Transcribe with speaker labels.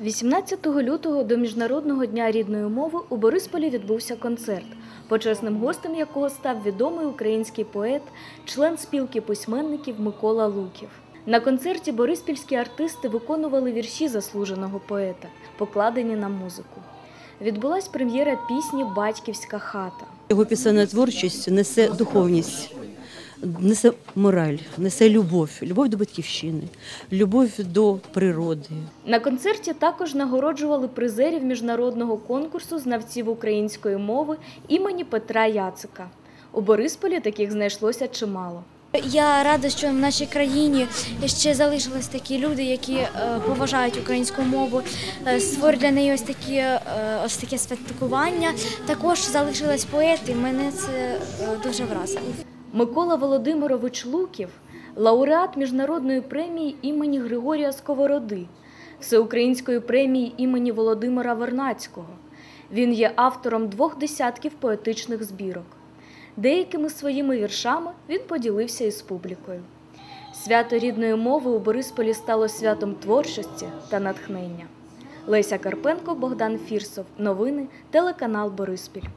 Speaker 1: 18 лютого до Міжнародного дня рідної мови у Борисполі відбувся концерт, почесним гостем якого став відомий український поет, член спілки письменників Микола Луків. На концерті бориспільські артисти виконували вірші заслуженого поета, покладені на музику. Відбулась прем'єра пісні Батьківська хата.
Speaker 2: Його пісенна творчість несе духовність, несе мораль, несе любов, любов до батьківщини, любов до природи.
Speaker 1: На концерті також нагороджували призерів міжнародного конкурсу знавців української мови імені Петра Яцика. У Борисполі таких знайшлося чимало.
Speaker 3: Я рада, що в нашій країні ще залишились такі люди, які е, поважають українську мову, е, створюють для неї ось такі е, ось таке святкування. Також залишились поети. Мене це дуже вразило.
Speaker 1: Микола Володимирович Луків лауреат міжнародної премії імені Григорія Сковороди, всеукраїнської премії імені Володимира Вернацького. Він є автором двох десятків поетичних збірок. Деякими своїми віршами він поділився із публікою. Свято рідної мови у Борисполі стало святом творчості та натхнення. Леся Карпенко, Богдан Фірсов. Новини, телеканал Бориспіль.